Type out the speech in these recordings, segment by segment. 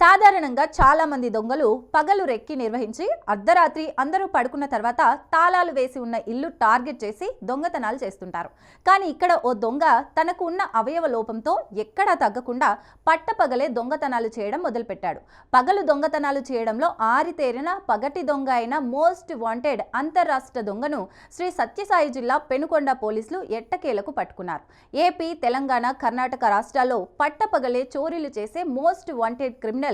సాధారణంగా చాలా మంది దొంగలు పగలు రెక్కి నిర్వహించి అర్ధరాత్రి అందరూ పడుకున్న తర్వాత తాళాలు వేసి ఉన్న ఇల్లు టార్గెట్ చేసి దొంగతనాలు చేస్తుంటారు. కానీ ఇక్కడ ఓ దొంగ తనకు ఉన్న అవయవ లోపంతో ఎక్కడా తగ్గకుండా పట్టపగలే దొంగతనాలు చేయడం మొదలుపెట్టాడు. పగలు దొంగతనాలు చేయడంలో ఆరితేరిన పగటి దొంగ అయిన మోస్ట్ వాంటెడ్ అంతర్రాష్ట్ర దొంగను శ్రీ సత్యసాయి జిల్లా పెనుకొండ పోలీసులు ఎట్టకేలకు పట్టుకున్నారు. ఏపీ తెలంగాణ కర్ణాటక రాష్ట్రాల్లో పట్టపగలే చోరీలు చేసే మోస్ట్ వాంటెడ్ క్రిమినల్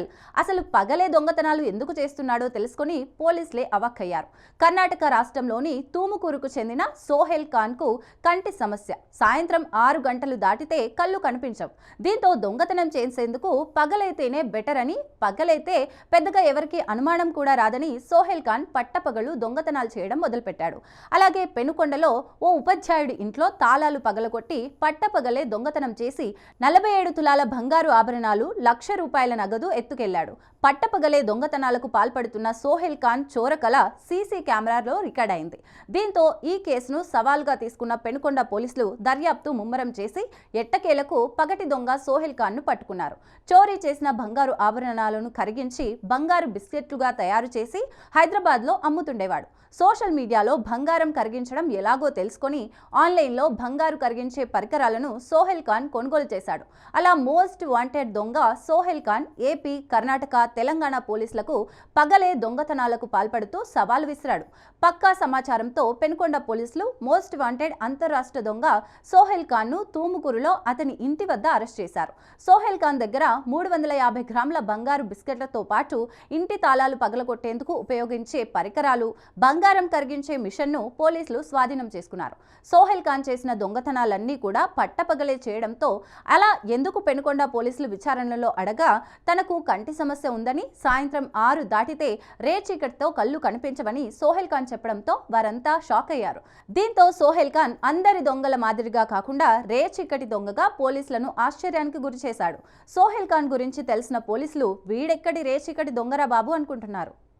అసలు పగలే దొంగతనాలు ఎందుకు చేస్తున్నాడో తెలుసుకుని పోలీసులే అవక్కయ్యారు. కర్ణాటక రాష్ట్రంలోని తూముకూరుకు చెందిన సోహెల్ ఖాన్కు కంటి సమస్య. సాయంత్రం ఆరు గంటలు దాటితే కళ్ళు కనిపించవు. దీంతో దొంగతనం చేసేందుకు పగలైతేనే బెటర్ అని పగలైతే పెద్దగా ఎవరికి అనుమానం కూడా రాదని సోహెల్ ఖాన్ పట్టపగలు దొంగతనాలు చేయడం మొదలుపెట్టాడు. అలాగే పెనుకొండలో ఓ ఉపాధ్యాయుడి ఇంట్లో తాళాలు పగలగొట్టి పట్టపగలే దొంగతనం చేసి నలభై ఏడు తులాల బంగారు ఆభరణాలు లక్ష రూపాయల నగదు ఎత్తుకెళ్ళాడు. పట్టపగలే దొంగతనాలకు పాల్పడుతున్న సోహెల్ ఖాన్ చోరకల సీసీ కెమెరాలో రికార్డ్ అయింది దీంతో ఈ కేసును సవాల్గా తీసుకున్న పెనుకొండ పోలీసులు దర్యాప్తు ముమ్మరం చేసి ఎట్టకేలకు పగటి దొంగ సోహెల్ ఖాన్ను పట్టుకున్నారు. చోరీ చేసిన బంగారు ఆభరణాలను కరిగించి బంగారు బిస్కెట్లుగా తయారు చేసి హైదరాబాద్లో అమ్ముతుండేవాడు. సోషల్ మీడియాలో బంగారం కరిగించడం ఎలాగో తెలుసుకొని ఆన్లైన్లో బంగారు కరిగించే పరికరాలను సోహెల్ ఖాన్ కొనుగోలు చేశాడు. అలా మోస్ట్ వాంటెడ్ దొంగ సోహెల్ ఖాన్ ఏపీ కర్ణాటక తెలంగాణ పోలీసులకు పగలే దొంగతనాలకు పాల్పడుతూ సవాల్ విసిరాడు. పక్కా సమాచారంతో పెనుకొండ పోలీసులు మోస్ట్ వాంటెడ్ అంతర్రాష్ట్ర దొంగ సోహెల్ ఖాన్ను తూముకూరులో అతని ఇంటి వద్ద అరెస్ట్ చేశారు. సోహెల్ ఖాన్ దగ్గర మూడు వందల యాభై గ్రాముల బంగారు బిస్కెట్లతో పాటు ఇంటి తాళాలు పగలగొట్టేందుకు ఉపయోగించే పరికరాలు బంగారం కరిగించే మిషన్ను పోలీసులు స్వాధీనం చేసుకున్నారు. సోహెల్ ఖాన్ చేసిన దొంగతనాలన్నీ కూడా పట్టపగలే చేయడంతో అలా ఎందుకు పెనుకొండ పోలీసులు విచారణలో అడగా తనకు కంటి సమస్య ఉందని సాయంత్రం ఆరు దాటితే రే చీకటితో కళ్ళు కనిపించవని సోహెల్ ఖాన్ చెప్పడంతో వారంతా షాక్ అయ్యారు. దీంతో సోహెల్ ఖాన్ అందరి దొంగల మాదిరిగా కాకుండా రే చీకటి దొంగగా పోలీసులను ఆశ్చర్యానికి గురి చేశాడు. సోహెల్ ఖాన్ గురించి తెలిసిన పోలీసులు వీడెక్కడి రే చీకటి దొంగరా బాబు అనుకుంటున్నారు.